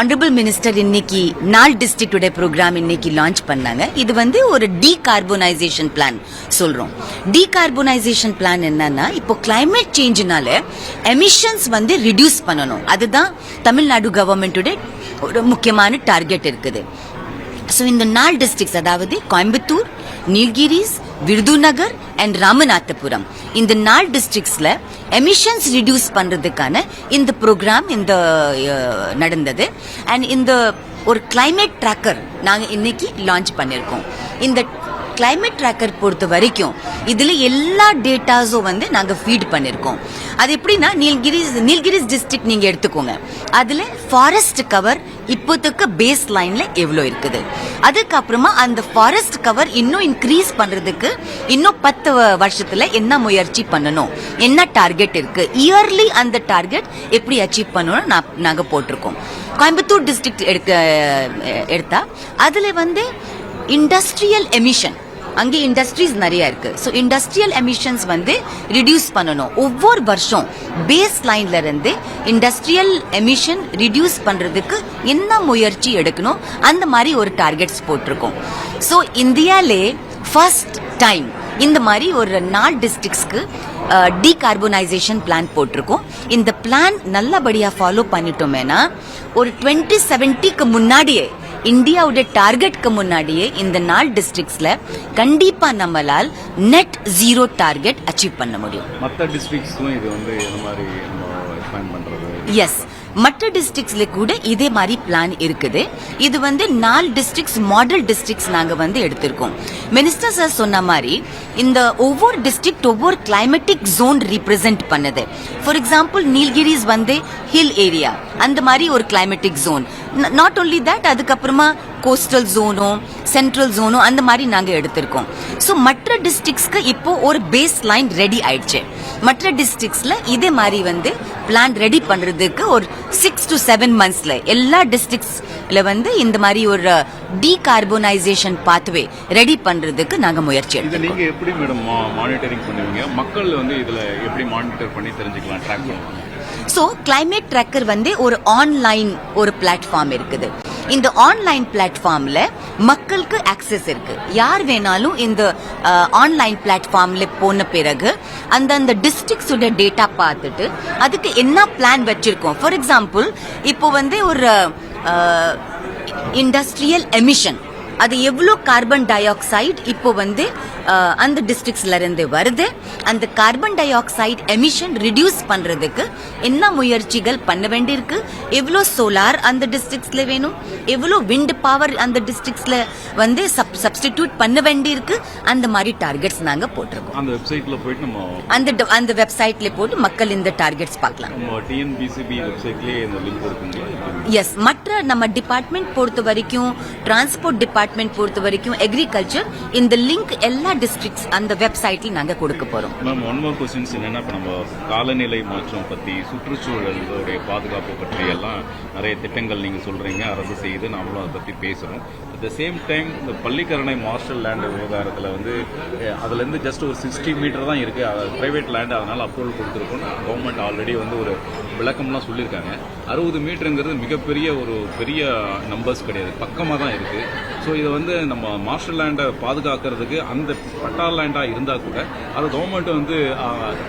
Honourable minister இன்னைக்கு நால் டிஸ்ட்ரிக்டோட program இன்னைக்கு லான்ச் பண்ணாங்க. இது வந்து ஒரு டீகார்பனைசேஷன் பிளான் சொல்றோம். டீகார்பனைசேஷன் பிளான் என்னன்னா இப்போ கிளைமேட் சேஞ்சுனால எமிஷன்ஸ் வந்து ரிடியூஸ் பண்ணணும். அதுதான் தமிழ்நாடு கவர்மெண்டோட ஒரு முக்கியமான டார்கெட் இருக்குது. ஸோ இந்த நாலு டிஸ்ட்ரிக்ஸ் அதாவது கோயம்புத்தூர் நீல்கிரிஸ் விருதுநகர் அண்ட் ராமநாதபுரம். இந்த நாலு டிஸ்ட்ரிக்ட்ஸ்ல எமிஷன்ஸ் ரிடியூஸ் பண்றதுக்கான இந்த ப்ரோக்ராம் இந்த நடந்தது. அண்ட் இந்த ஒரு கிளைமேட் ட்ராக்கர் நாங்க இன்னைக்கு லான்ச் பண்ணிருக்கோம். இந்த கிளைமேட் ட்ராக்கர் பொறுத்த வரைக்கும் இதுல எல்லா டேட்டாஸும் வந்து நாங்க ஃபீட் பண்ணிருக்கோம். அது எப்படின்னா நீல்கிரிஸ் நீல்கிரிஸ் டிஸ்ட்ரிக்ட் நீங்க எடுத்துக்கோங்க. அதுல ஃபாரஸ்ட் கவர் இப்போதுக்கு பேஸ் லைன்ல எவ்வளோ இருக்குது? அதுக்கப்புறமா அந்த ஃபாரஸ்ட் கவர் இன்னும் இன்க்ரீஸ் பண்றதுக்கு இன்னும் பத்து வருஷத்துல என்ன முயற்சி பண்ணணும்? என்ன டார்கெட் இருக்கு? இயர்லி அந்த டார்கெட் எப்படி அச்சீவ் பண்ணணும் நான் நாங்க போட்டிருக்கோம். கோயம்புத்தூர் டிஸ்ட்ரிக்ட் எடுக்க எடுத்தா அதுல வந்து இண்டஸ்ட்ரியல் எமிஷன் அங்கே இண்டஸ்ட்ரீஸ் நிறைய இருக்கு. ஸோ இண்டஸ்ட்ரியல் எமிஷன்ஸ் வந்து ரிடியூஸ் பண்ணணும். ஒவ்வொரு வருஷம் பேஸ் லைன்ல இருந்து இண்டஸ்ட்ரியல் எமிஷன் ரிடியூஸ் பண்றதுக்கு என்ன முயற்சி எடுக்கணும்? அந்த மாதிரி ஒரு டார்கெட்ஸ் போட்டிருக்கோம். ஸோ இந்தியாலே ஃபர்ஸ்ட் டைம் இந்த மாதிரி ஒரு நாலு டிஸ்ட்ரிக்ஸ்க்கு டீகார்பனைசேஷன் பிளான் போட்டிருக்கோம். இந்த பிளான் நல்லபடியாக ஃபாலோ பண்ணிட்டோமேனா ஒரு டுவெண்ட்டி செவன்ட்டிக்கு முன்னாடியே இந்தியாவோட டார்கெட்க்கு முன்னாடியே இந்த நாலு டிஸ்ட்ரிக்ட்ஸ்ல கண்டிப்பா நம்மளால் நெட் ஜீரோ டார்கெட் அச்சீவ் பண்ண முடியும். மற்ற டிஸ்ட்ரிக்ஸ்க்கும் இது வந்து இந்த மாதிரி எஸ் மற்ற டிஸ்ட்ரிக்ட்ஸ்ல கூட இதே மாதிரி பிளான் இருக்குது. இது வந்து நாலு டிஸ்ட்ரிக்ட்ஸ் மாடல் டிஸ்ட்ரிக்ட்ஸ் நாங்க வந்து எடுத்திருக்கோம். மினிஸ்டர் சார் சொன்ன மாதிரி இந்த ஒவ்வொரு டிஸ்ட்ரிக்ட் ஒவ்வொரு கிளைமேட்டிக் ஜோன் ரீப்ரசென்ட் பண்ணுது. ஃபார் எக்ஸாம்பிள் நீல்கிரிஸ் வந்து ஹில் ஏரியா அந்த மாதிரி ஒரு climatic zone not only that அதுக்கப்புறமா கோஸ்டல் ஜோனும் சென்ட்ரல் ஜோனும் அந்த மாதிரி நாங்கள் எடுத்திருக்கோம். ஸோ மற்ற டிஸ்ட்ரிக்ட்ஸ்க்கு இப்போ ஒரு பேஸ் லைன் ரெடி ஆயிடுச்சு. மற்ற டிஸ்ட்ரிக்ஸில் இதே மாதிரி வந்து பிளான் ரெடி பண்ணுறதுக்கு ஒரு சிக்ஸ் டு செவன் மந்த்ஸ்ல எல்லா டிஸ்ட்ரிக்ட்ஸ்ல வந்து இந்த மாதிரி ஒரு டீகார்பனைசேஷன் பாத்வே ரெடி பண்றதுக்கு நாங்க முயற்சி எடுத்திருக்கோம். நீங்க எப்படி மேடம் மானிட்டரிங் பண்ணுவீங்க? மக்கள் வந்து இதுல எப்படி மானிட்டர் பண்ணி தெரிஞ்சுக்கலாம் ட்ராக் பண்ணுவாங்க? ஸோ கிளைமேட் ட்ராக்கர் வந்து ஒரு ஆன்லைன் ஒரு பிளாட்ஃபார்ம் இருக்குது. இந்த ஆன்லைன் பிளாட்ஃபார்ம்ல மக்களுக்கு ஆக்சஸ் இருக்கு. யார் வேணாலும் இந்த ஆன்லைன் பிளாட்ஃபார்ம்ல போன பிறகு அந்தந்த டிஸ்ட்ரிக்ஸோட டேட்டா பார்த்துட்டு அதுக்கு என்ன பிளான் வச்சிருக்கோம்? ஃபார் எக்ஸாம்பிள் இப்போ வந்து ஒரு இண்டஸ்ட்ரியல் எமிஷன் அது எவ்வளோ கார்பன் டை ஆக்சைடு இப்போ வந்து அந்த டிஸ்ட்ரிக்ட்ஸ்ல இருந்து வருது. அந்த carbon dioxide emission reduce பண்றதுக்கு என்ன முயற்சிகள் பண்ண வேண்டியிருக்கு? எவ்வளோ சோலார் அந்த டிஸ்ட்ரிக்ட்ஸ்ல வேணும்? எவ்வளோ விண்ட் பவர் அந்த டிஸ்ட்ரிக்ட்ஸ்ல வந்து சப்ஸ்டிடியூட் பண்ண வேண்டியிருக்கு? அந்த மாதிரி டார்கெட்ஸ் நாங்க போட்டிருக்கோம். அந்த வெப்சைட்ல போயிட்டு நம்ம அந்த அந்த வெப்சைட்ல போட்டு மக்கள் இந்த டார்கெட்ஸ் பார்க்கலாம். டிஎன்பிசிபி வெப்சைட்லயே இந்த லிங்க் இருக்குங்களா? எஸ் மற்ற நம்ம டிபார்ட்மெண்ட் பொறுத்த வரைக்கும் டிரான்ஸ்போர்ட் டிபார்ட்மெண்ட் பொறுத்த வரைக்கும் அக்ரிகல்ச்சர் இந்த லிங்க் எல்லா டிஸ்ட்ரிக்ட்ஸ் அந்த வெப்சைட்ல நாங்க கொடுக்க போறோம். மேம் ஒன் மோர் கொஸ்டின்ஸ் என்னன்னா இப்போ நம்ம காலநிலை மாற்றம் பற்றி சுற்றுச்சூழலுடைய பாதுகாப்பு பற்றி எல்லாம் நிறைய திட்டங்கள் நீங்கள் சொல்கிறீங்க அரசு செய்து நாமளும் அதை பற்றி பேசுகிறோம் அட் த சேம் டைம் இந்த பள்ளிக்கரணை மார்ஷல் லேண்ட் விவகாரத்தில் வந்து அதுலேருந்து ஜஸ்ட் ஒரு சிக்ஸ்டி மீட்டர் தான் இருக்குது பிரைவேட் ப்ரைவேட் லேண்ட் அதனால் அப்ரூவல் கொடுத்துருக்கோம். கவர்மெண்ட் ஆல்ரெடி வந்து ஒரு விளக்கம்லாம் சொல்லியிருக்காங்க. அறுபது மீட்டருங்கிறது மிகப்பெரிய ஒரு பெரிய நம்பர்ஸ் கிடையாது. பக்கமாக தான் இருக்குது ஸோ இதை வந்து நம்ம மார்ஷல் லேண்டை பாதுகாக்கிறதுக்கு அந்த பட்டா லேண்டாக இருந்தால் கூட அதை கவர்மெண்ட் வந்து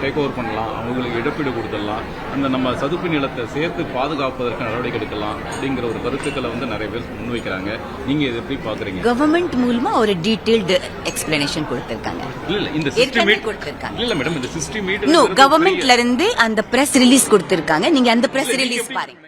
டேக் ஓவர் பண்ணலாம் அவங்களுக்கு இழப்பீடு கொடுத்துடலாம் அந்த நம்ம சதுப்பு நிலத்தை சேர்த்து பாதுகாப்பதற்கு நடவடிக்கை எடுக்கலாம் அப்படிங்கிற ஒரு கருத்துக்களை வந்து நிறைய பேர் முன்வைக்கிறாங்க. நீங்கள் இதை எப்படி பார்க்குறீங்க கவர்மெண்ட் மூலமா ஒரு டீடைல்டு எக்ஸ்பிளனேஷன் கொடுத்திருக்காங்க. இல்லை இல்லை இந்த மீட்டர் கொடுத்திருக்காங்க. இல்லை மேடம் இந்த மீட்டர் கவர்மெண்ட்ல இருந்து அந்த பிரஸ் ரிலீஸ் கொடுத்திருக்காங்க. நீங்க அந்த பிரஸ் ரிலீஸ் பாருங்க.